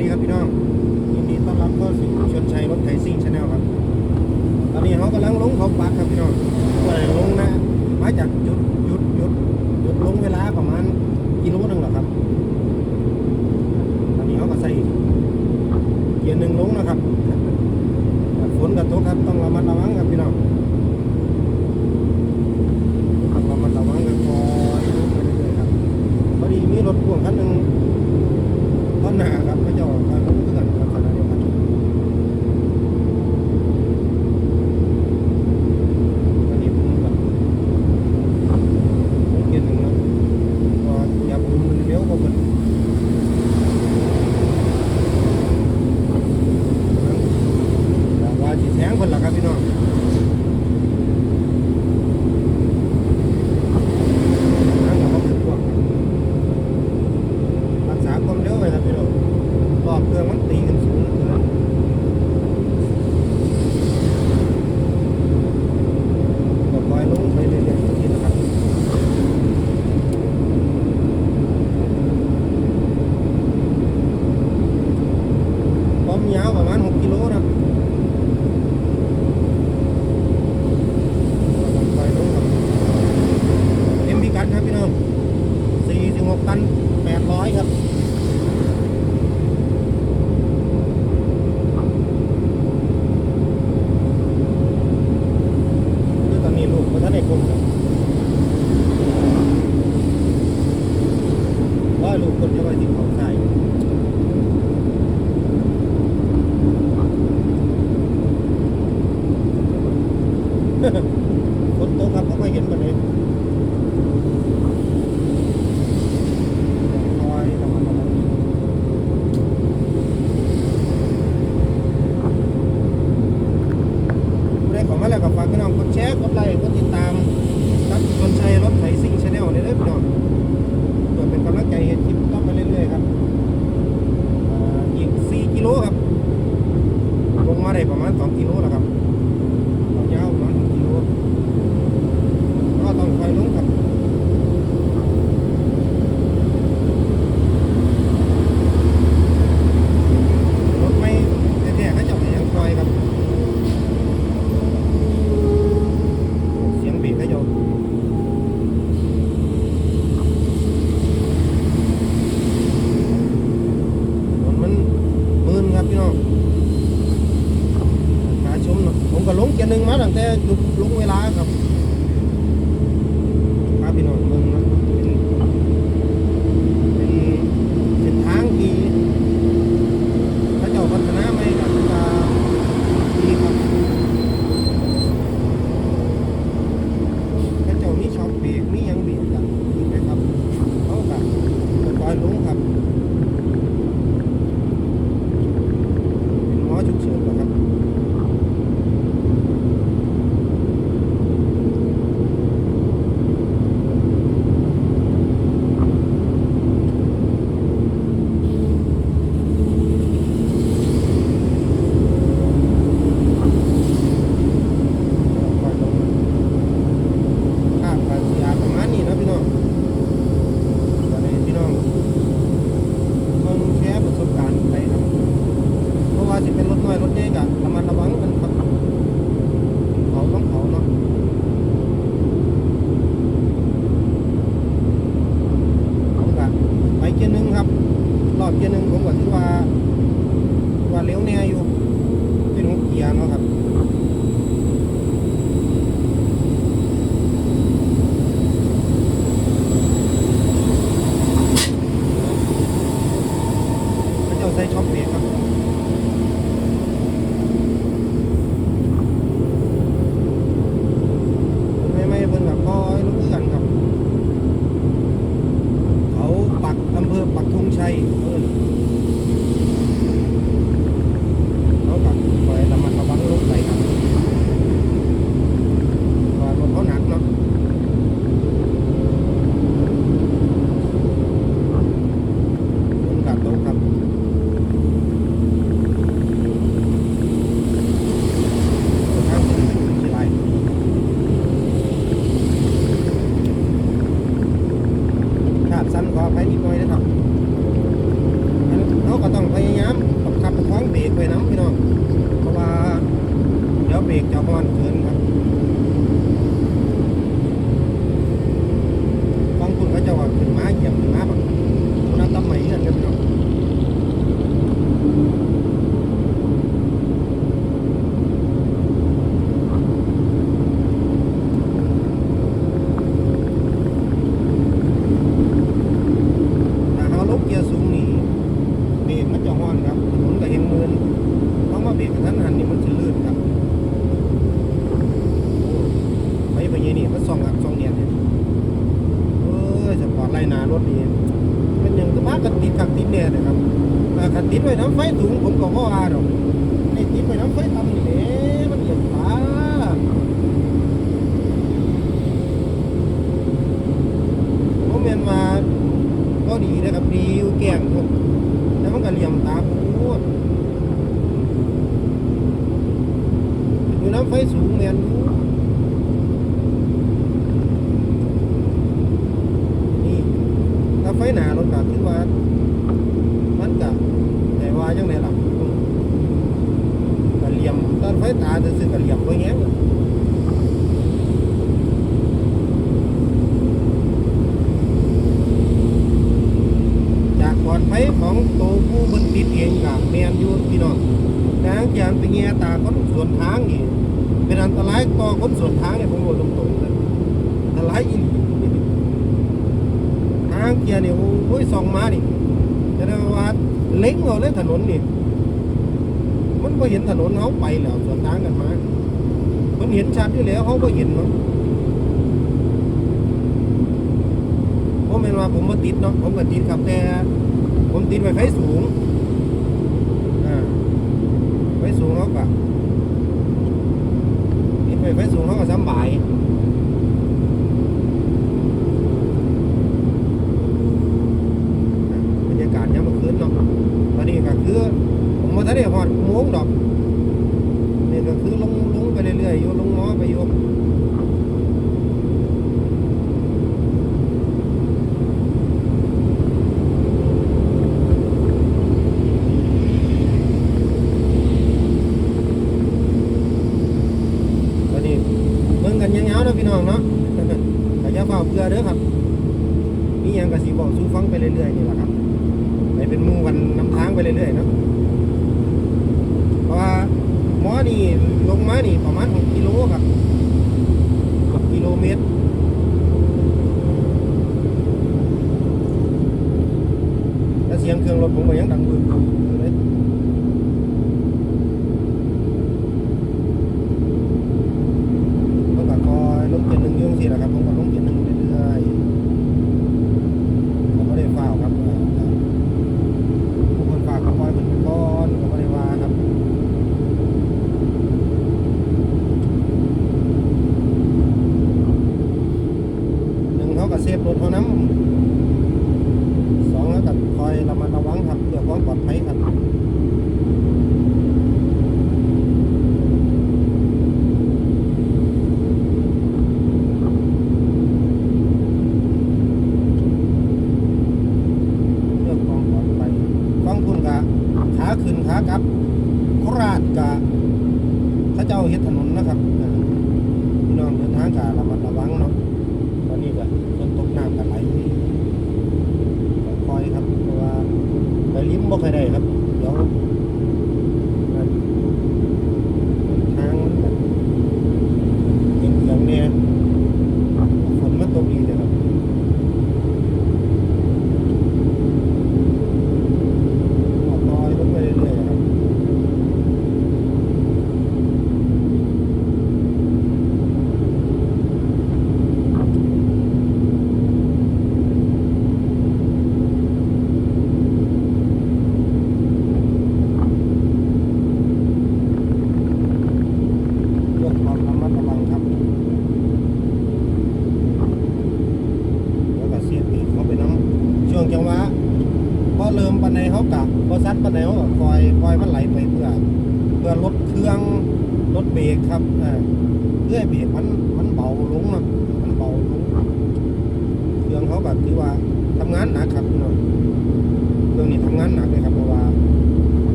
ดีครับพี่น้องยินดีต้อนรับเข้าสู่ชนชัยรถไถซิ่งชาแนลครับ ตอนนี้เขากำลังลงเขาปักครับพี่น้องก็ลงนะมาจากจ อบเกียร์หนึ่งผมก็คิดว่าว่าเลี้ยวแน่อยู่เป็นหัวเกียร์เนาะครับ ลี่ยมตาพูดอยู่น้ำไฟสูงแมนพูางเกียร์นี่โอ้ยสองมานี่จะได้ว่าเล้งเอาเลยถนนนี่มันก็เห็นถนนเขาไปแล้วสวนทางกันมา มันเห็นชัดอยู่แล้วเขาก็เห็นเนาะผมเป็นว่าผมมาติดเนาะผมก็ติดครับแต่ผมติดไฟไฟสูง 龙窝没有。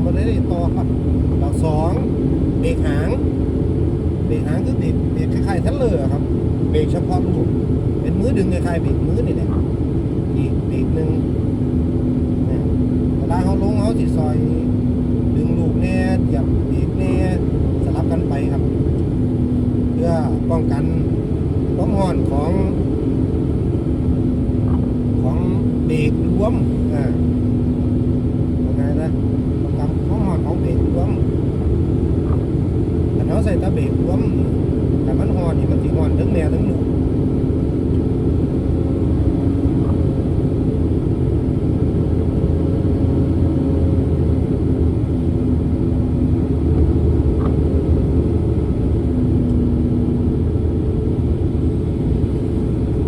มไม่ได้ต่อครับดอกสองเบรกหางเบรกหางคือเบรกเบรกคล้ายๆทันเลอร์ครับเบรกเฉพาะลูกเป็นมือดึงคล้ายๆเบรกมือนี่แหละอีกเบรกหนึ่งเวลาเขาลงเขาสิซอย ดึงลูกแน่เหยียบเบรกแน่สลับกันไปครับ เพื่อป้องกันความร้อนของของเบรกรวมอ่ายังไงนะป้องกันความร้อนของเบรกรวม แต่เขาใส่ตะเบรกรวมแต่มันหอนนี่มันสิหอนทั้งแม่ทั้งลูก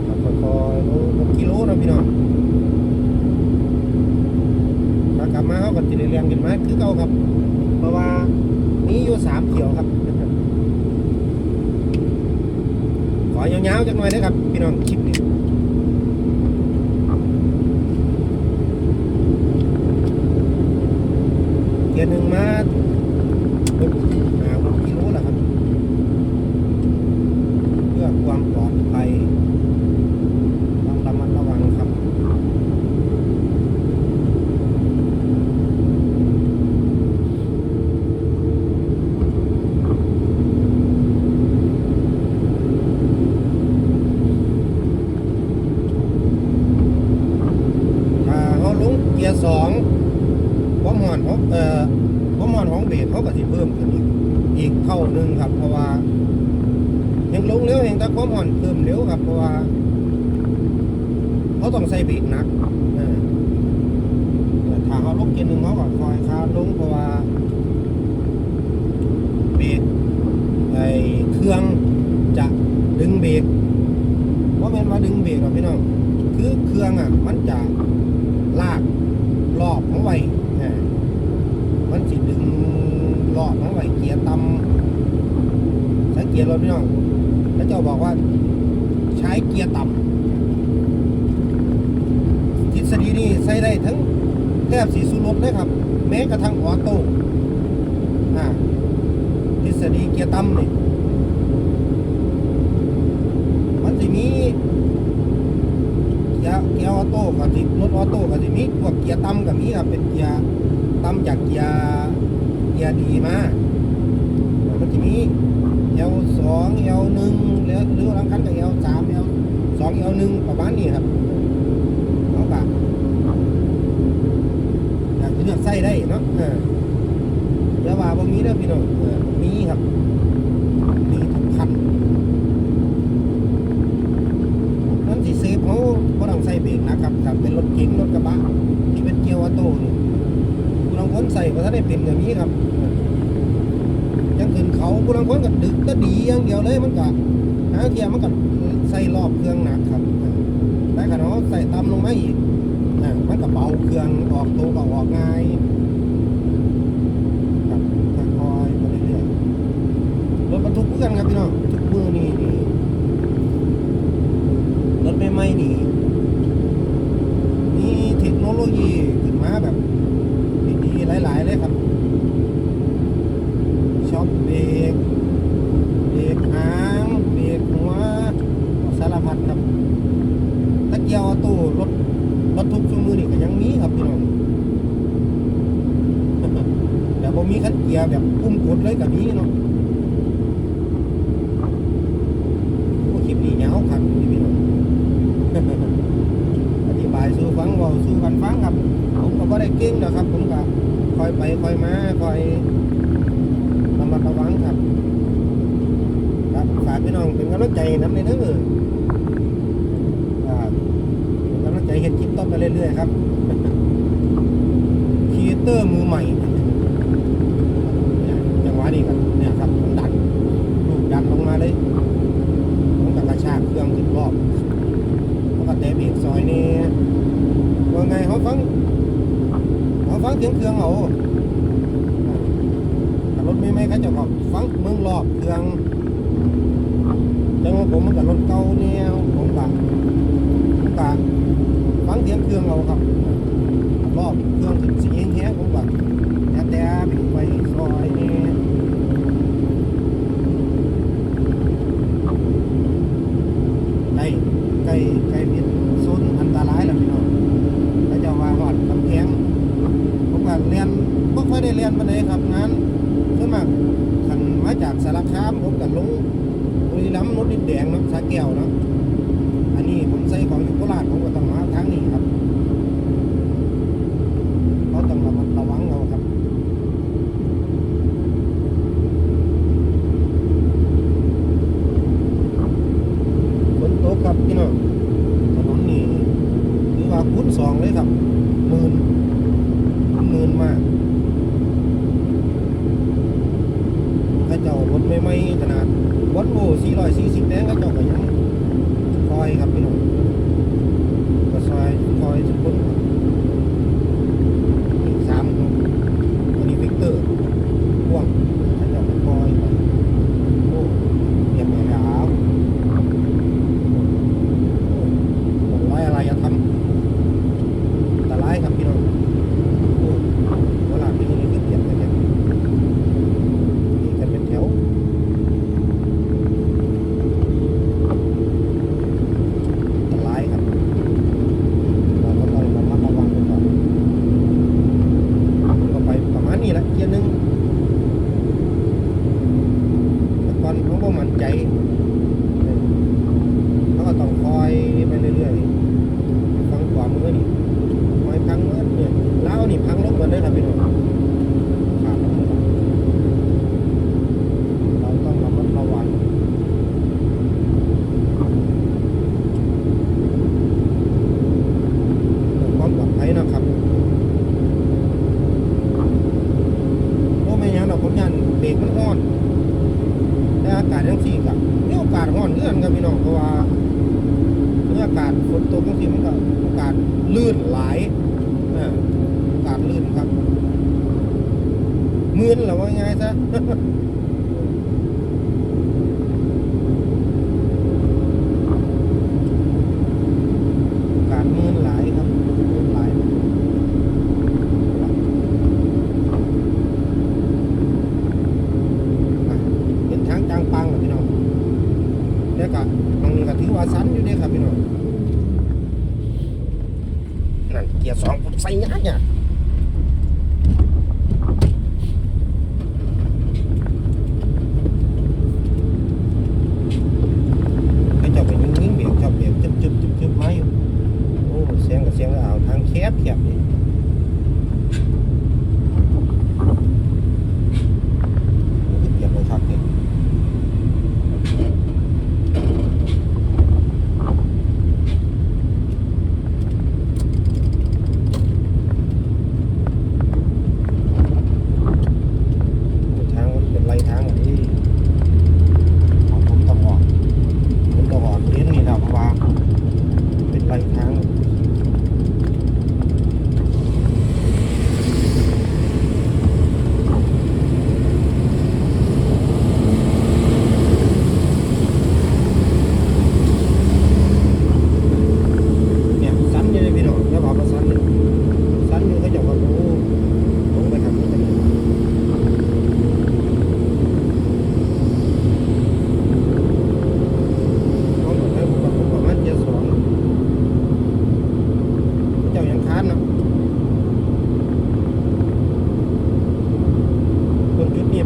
ครับค่อยๆลงหกกิโลนะพี่น้องถ้า กลับมาเขาก็จะได้เรียงกันมาคือเก่าครับ เพราะว่ามีอยู่สามเขียวครับ ขอยาวๆจักหน่อยนะครับ พี่น้องคลิปนี้เกียร์หนึ่งมาหกหาหกกิโลแล้วครับ เพื่อความปลอดภัยต้องระมัดระวังครับ ถ้าเขาลงเกียร์สองความหอนของ เอ่อความหอนของเบรกเขาก็สิเพิ่มขึ้นอีกอีกเท่านึงครับ เพราะว่าเฮงลงเร็วเฮงแต่ความหอนเพิ่มเร็วครับ เพราะว่าเขาต้องใส่เบรกหนักเออถ้าเขาลงเกียร์หนึ่งเขาก็คอยคาลงเพราะว่าเบรกไอ้เครื่องจะดึงเบรกว่าแม่นว่าดึงเบรกหรอพี่น้องคือเครื่องอะ มันจะลากรอบของไว้อ่ามันสิดึงรอบของไว้เกียร์ต่ำสัง เกตรถพี่น้องแล้วเจ้าบอกว่า ใช้เกียร์ต่ำทฤษฎีนี้ใช้ได้ทั้งแทบสีสุรถเลยครับ แม้กระทั่งออโต้ทฤษฎีเกียร์ต่ำนี่มันจะมีเกียร์เกียร์ออโต้กับสิรถออโต้กับสิมีพวกเกียร์ต่ำกับมีครับเป็นเกียร์ต่ำจากเกียร์เกียร์ดีมามันจะมี เอลสองเอลหนึ่งหรือหรือหลังคันกับเอลสามเอลสองเอลหนึ่งประมาณนี้ครับเขาแบบอยากจะเลือกไส้ได้เนาะเออแล้วว่าบ่มีเด้อพี่น้องเออมีครับมีทุกคันนั่นสิเซฟเขาบ่ต้องใส่เบรกนะครับถ้าเป็นรถเก๋งรถกระบะที่เป็นเกียร์ออโต้นี่ผู้ลังคนใส่ก็ถ้าได้เป็นอย่างนี้ครับ ผู้ลังคนก็ดึกก็ดีอย่างเดียวเลยมันก็หาเทียมันก็ใส่รอบเครื่องหนักครับแต่ขณะเขาใส่ต่ำลงมาอีกอ่ามันก็เบาเครื่องออกตัวก็ออกง่ายครับค่อยๆไปเรื่อยๆรถบรรทุกคือกันครับพี่น้องทุกมือนี่นี่ รถใหม่ๆนี่มีเทคโนโลยีขึ้นมาแบบดีๆหลาย ๆ เลยครับช็อปเบรกเบรกหางเบรกหัวสารพัดครับตะเกียร์ออโต้รถรถทุกชั่วมือนี่ก็ยังมีครับพี่น้อง แต่ผมมีคันเกียร์แบบพุ่มกดเลยกับนี้เนาะโอ้คลิปนี้ยาวครับพี่น้อง อธิบายสู่ฟังเว่าสู่กันฟังครับ ผมก็บ่ได้เก่งนะครับ ผมก็คอยไปคอยมาคอยระมัดระวังครับ ครับฝากพี่น้องเป็ น้ำลังในน้ำในเด้อ กับรถเก่าเนี่ย ครับพี่น้องถนนนี้คือว่าคุณสองเลยครับหมื่นหมื่นมาก พื่อนครับพี่น้องเพราะว่าบรรยากาศฝนตกบางทีมันก็โอกาสลื่นไหลานะโอกาสลื่นครับมื่นหรือว่าไงซะ เกียร์สองผมใส่ยากเนี่ย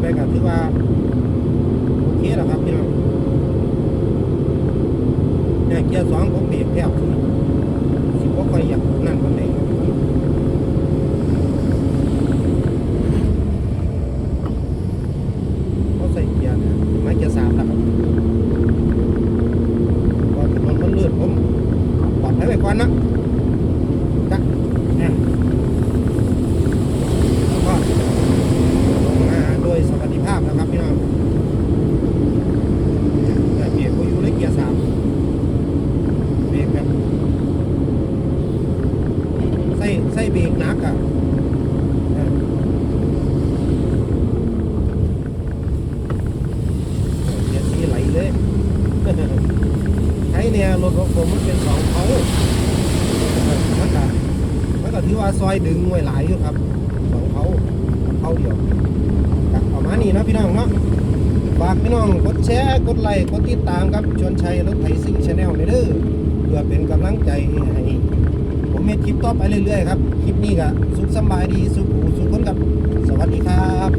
ไปกับที่ว่าโอเคแล้วครับพี่น้องเนี่ยเกียร์สอง ใช้เบรกหนักอะเสียสีไหลเลย ใช้เนี่ยรถของผมมันเป็นสองเขามันก็มันก็ถือว่าซอยดึงไว้หลายอยู่ครับสองเขาเขาเดียวประมาณนี้นะพี่น้องเนาะฝากพี่น้องกดแชร์ กดไลค์ กดติดตามครับชวนชัยรถไถซิ่งชาแนลเด้อเพื่อเป็นกำลังใจให้ เมมีคลิปต่อไปเรื่อยๆครับ คลิปนี้ก็สุขสบายดี สุขหูสุขคนกับ สวัสดีครับ